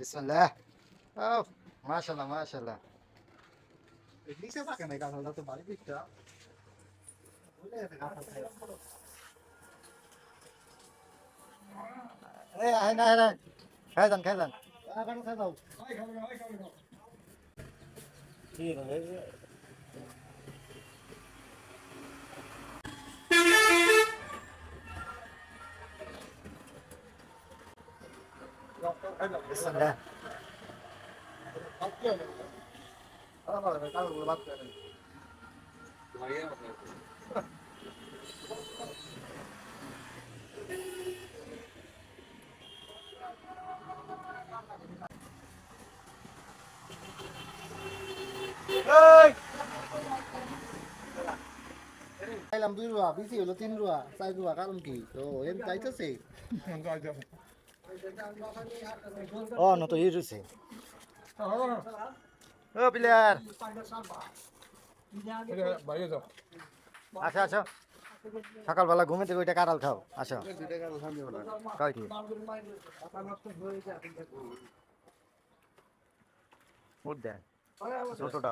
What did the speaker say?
বিসমিল্লাহ ও মাশাআল্লাহ মাশাআল্লাহ নিচে থাকে না গাছটা তো বাড়ি দিকটা এই আয় না না খাই যান খাই যান খাই যাও ঠিক আছে Dạ. làm đuôi rùa, ví dụ là tin rùa, à? sai rùa à các ông kỳ, rồi em cháy chết xỉ. ও ন তো হিরুছে ও প্লেয়ার আচ্ছা আচ্ছা সকালবেলা ঘুমে থেকে ওইটা কাঁড়াল খাও। আসো। কয় কি? উঠ দেন ছোটটা